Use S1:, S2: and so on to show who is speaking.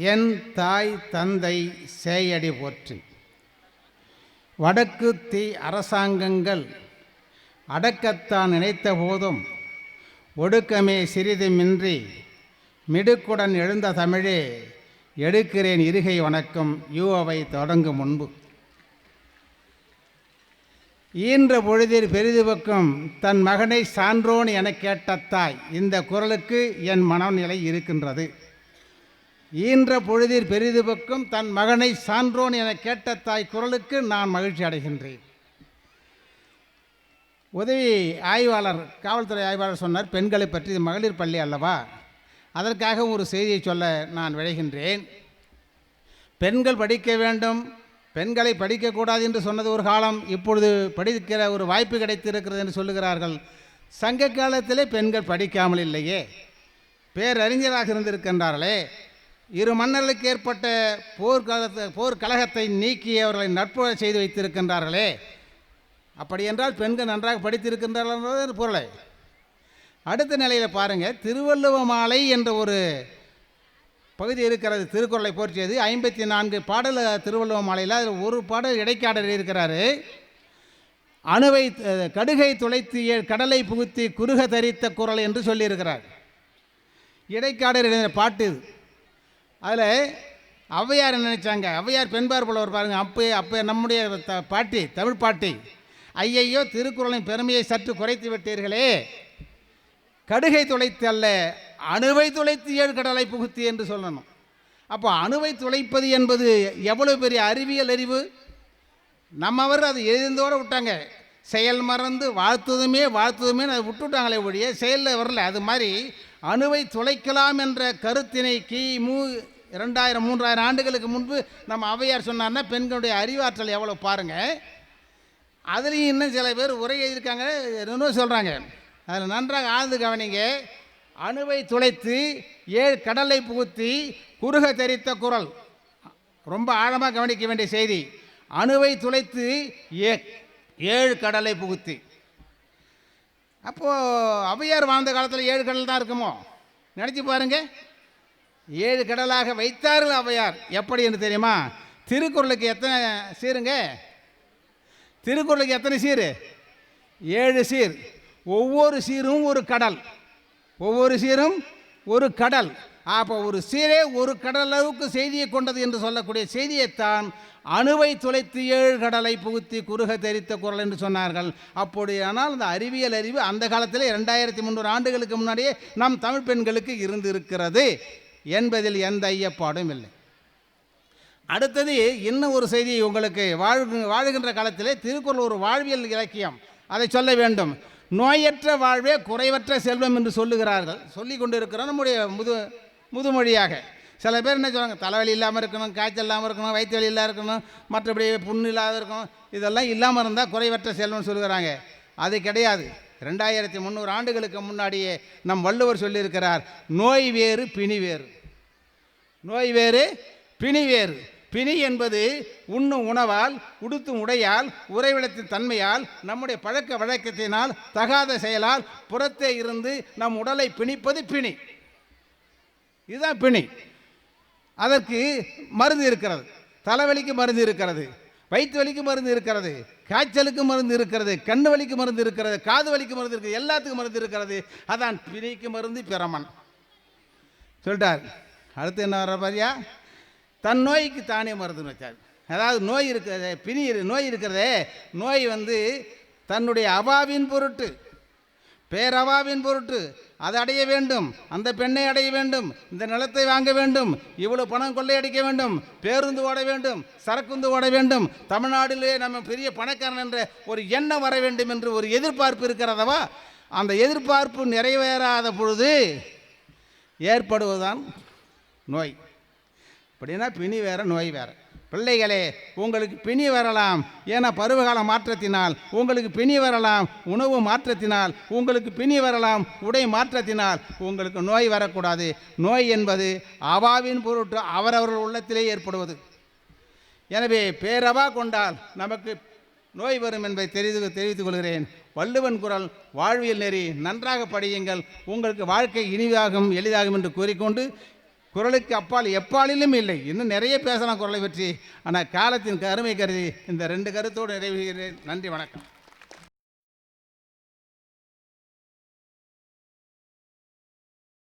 S1: என் தாய் தந்தை சேயடி போற்றி. வடக்கு தீ அரசாங்கங்கள் அடக்கத்தான் நினைத்த போதும் ஒடுக்கமே சிறிதுமின்றி மிடுக்குடன் எழுந்த தமிழே எடுக்கிறேன் இருகை வணக்கம் யூவை தொடங்கும் முன்பு. ஈன்ற பொழுதில் பெரிதுபக்கும் தன் மகனை சான்றோன் எனக் கேட்ட தாய் இந்த குரலுக்கு என் மனநிலை இருக்கின்றது. ஈன்ற பொழுதில் பெரிதுபக்கும் தன் மகனை சான்றோன் என கேட்ட தாய் குரலுக்கு நான் மகிழ்ச்சி அடைகின்றேன். உதவி ஆய்வாளர் காவல்துறை ஆய்வாளர் சொன்னார் பெண்களை பற்றி இது மகளிர் பள்ளி அல்லவா? அதற்காக ஒரு செய்தியை சொல்ல நான் விளைகின்றேன் பெண்கள் படிக்க வேண்டும். பெண்களை படிக்கக்கூடாது என்று சொன்னது ஒரு காலம் இப்பொழுது படிக்கிற ஒரு வாய்ப்பு கிடைத்திருக்கிறது என்று சொல்லுகிறார்கள். சங்க காலத்திலே பெண்கள் படிக்காமல் இல்லையே. பேரறிஞராக இருந்திருக்கின்றார்களே. இரு மன்னர்களுக்கு ஏற்பட்ட போர்க்காலத்தை போர்க்கழகத்தை நீக்கி அவர்களை நட்பு செய்து வைத்திருக்கின்றார்களே. அப்படி என்றால் பெண்கள் நன்றாக படித்திருக்கின்றார்கள் என்பது பொருளை. அடுத்த நிலையில் பாருங்கள் திருவள்ளுவ மாலை என்ற ஒரு பகுதி இருக்கிறது. திருக்குறளை போற்றியது ஐம்பத்தி நான்கு பாடல் திருவள்ளுவ மாலையில் அதில் ஒரு பாடல் இடைக்காடல் இருக்கிறாரு. அணுவை கடுகை துளைத்து கடலை புகுத்தி குறுக தரித்த குரல் என்று சொல்லியிருக்கிறார். இடைக்காடர் எழுதின பாட்டு இது. அதில் ஔவையார் நினைச்சாங்க? ஔவையார் பெண்பார் புலவர் பாருங்க அப்போ அப்போ நம்முடைய த பாட்டி தமிழ் பாட்டி. ஐயையோ திருக்குறளின் பெருமையை சற்று குறைத்து விட்டீர்களே. கடுகை துளைத்து அல்ல அணுவை துளைத்து ஏழு கடலை புகுத்தி என்று சொல்லணும். அப்போ அணுவை துளைப்பது என்பது எவ்வளவு பெரிய அறிவியல் அறிவு? நம்மவர் அது எழுந்தோடு விட்டாங்க. செயல் மறந்து வாழ்த்துதுமே வாழ்த்துதுமே அதை விட்டுவிட்டாங்களே ஒழிய செயலில் வரல. அது மாதிரி அணுவை துளைக்கலாம் என்ற கருத்தினை கிமு இரண்டாயிரம் மூன்றாயிரம் ஆண்டுகளுக்கு முன்பு நம்ம ஔவையார் சொன்னார்னா பெண்களுடைய அறிவாற்றல் எவ்வளோ பாருங்கள் அதுலேயும் இன்னும் சில பேர் உரை எழுதியிருக்காங்க. இன்னும் சொல்கிறாங்க அதில் நன்றாக ஆழ்ந்து கவனிங்க. அணுவை துளைத்து ஏழு கடலை புகுத்தி குறுக தெரித்த குரல். ரொம்ப ஆழமாக கவனிக்க வேண்டிய செய்தி. அணுவை துளைத்து ஏ ஏழு கடலை புகுத்தி. அப்போது அவையார் வாழ்ந்த காலத்தில் ஏழு கடல் தான் இருக்குமோ? நினச்சி பாருங்க. ஏழு கடலாக வைத்தார்கள் அவையார். எப்படி என்று தெரியுமா? திருக்குறளுக்கு எத்தனை சீருங்க? திருக்குறளுக்கு எத்தனை சீர்? ஏழு சீர். ஒவ்வொரு சீரும் ஒரு கடல். ஒவ்வொரு சீரும் ஒரு கடல். அப்போ ஒரு சீரே ஒரு கடலளவுக்கு செய்தியை கொண்டது என்று சொல்லக்கூடிய செய்தியைத்தான் அணுவை துளைத்து ஏழு கடலை புகுத்தி குறுக தெரித்த குரல் என்று சொன்னார்கள். அப்படியானால் அந்த அறிவியல் அறிவு அந்த காலத்தில் ரெண்டாயிரத்தி முந்நூறு ஆண்டுகளுக்கு முன்னாடியே நம் தமிழ் பெண்களுக்கு இருந்திருக்கிறது என்பதில் எந்த ஐயப்பாடும் இல்லை. அடுத்தது இன்னும் ஒரு செய்தி உங்களுக்கு வாழ்கு வாழுகின்ற காலத்திலே திருக்குறள் ஒரு வாழ்வியல் இலக்கியம். அதை சொல்ல வேண்டும். நோயற்ற வாழ்வே குறைவற்ற செல்வம் என்று சொல்லுகிறார்கள். சொல்லி கொண்டு இருக்கிறோம் நம்முடைய முது முதுமொழியாக. சில பேர் என்ன சொல்லுவாங்க தலைவலி இல்லாமல் இருக்கணும் காய்ச்சல் இல்லாமல் இருக்கணும் வயிற்று வலி இல்லாமல் இருக்கணும் மற்றபடி புண்ணு இல்லாத இருக்கணும் இதெல்லாம் இல்லாமல் இருந்தால் குறைவற்ற செல்வம்னு சொல்லுகிறாங்க. அது கிடையாது. ரெண்டாயிரத்தி முந்நூறு ஆண்டுகளுக்கு முன்னாடியே நம் வள்ளுவர் சொல்லியிருக்கிறார் நோய் வேறு பிணி வேறு. நோய் வேறு பிணி வேறு. பிணி என்பது உண்ணும் உணவால் உடுத்தும் உடையால் உறைவிடத்தின் தன்மையால் நம்முடைய பழக்க வழக்கத்தினால் தகாத செயலால் புறத்தே இருந்து நம் உடலை பிணிப்பது பிணி. இதுதான் பிணி. அதற்கு மருந்து இருக்கிறது. தலைவலிக்கு மருந்து இருக்கிறது. வயிற்று வலிக்கு மருந்து இருக்கிறது. காய்ச்சலுக்கு மருந்து இருக்கிறது. கண்ணு வலிக்கு மருந்து இருக்கிறது. காது வலிக்கு மருந்து இருக்கிறது. எல்லாத்துக்கும் மருந்து இருக்கிறது. அதான் பிணிக்கு மருந்து பிரமன். சொல்லிட்டார். அடுத்து என்ன வர பாரியா? தன் நோய்க்கு தானே மருந்துன்னு வச்சார். அதாவது நோய் இருக்கிறதே பிணி இரு- நோய் இருக்கிறதே நோய் வந்து தன்னுடைய அவாவின் பொருட்டு பேரவாவின் பொருட்டு அதை அடைய வேண்டும். அந்த பெண்ணை அடைய வேண்டும். இந்த நிலத்தை வாங்க வேண்டும். இவ்வளவு பணம் கொள்ளையடிக்க வேண்டும். பேருந்து ஓட வேண்டும். சரக்குந்து ஓட வேண்டும். தமிழ்நாட்டிலே நம்ம பெரிய பணக்காரன் என்ற ஒரு எண்ணம் வர வேண்டும் என்று ஒரு எதிர்பார்ப்பு இருக்கிறதவா? அந்த எதிர்பார்ப்பு நிறைவேறாத பொழுது ஏற்படுவதுதான் நோய். அப்படின்னா பிணி வேறு நோய் வேற. பிள்ளைகளே உங்களுக்கு பிணி வரலாம். ஏன்னா பருவகால மாற்றத்தினால் உங்களுக்கு பிணி வரலாம். உணவு மாற்றத்தினால் உங்களுக்கு பிணி வரலாம். உடை மாற்றத்தினால் உங்களுக்கு நோய் வரக்கூடாது. நோய் என்பது அவாவின் பொருட்டு அவரவர்கள் உள்ளத்திலே ஏற்படுவது. எனவே பேரவா கொண்டால் நமக்கு நோய் வரும் என்பதை தெரிந்து தெரிவித்துக் கொள்கிறேன். வள்ளுவன் குரல் வாழ்வியல் நெறி நன்றாக படியுங்கள். உங்களுக்கு வாழ்க்கை இனிதாகும் எளிதாகும் என்று கூறிக்கொண்டு குரலுக்கு அப்பால் எப்பாலிலும் இல்லை. இன்னும் நிறைய பேசலாம் குரலை பற்றி. ஆனால் காலத்தின் கருமை கருதி இந்த ரெண்டு கருத்தோடு நிறைவேறுகிறேன் நன்றி வணக்கம்.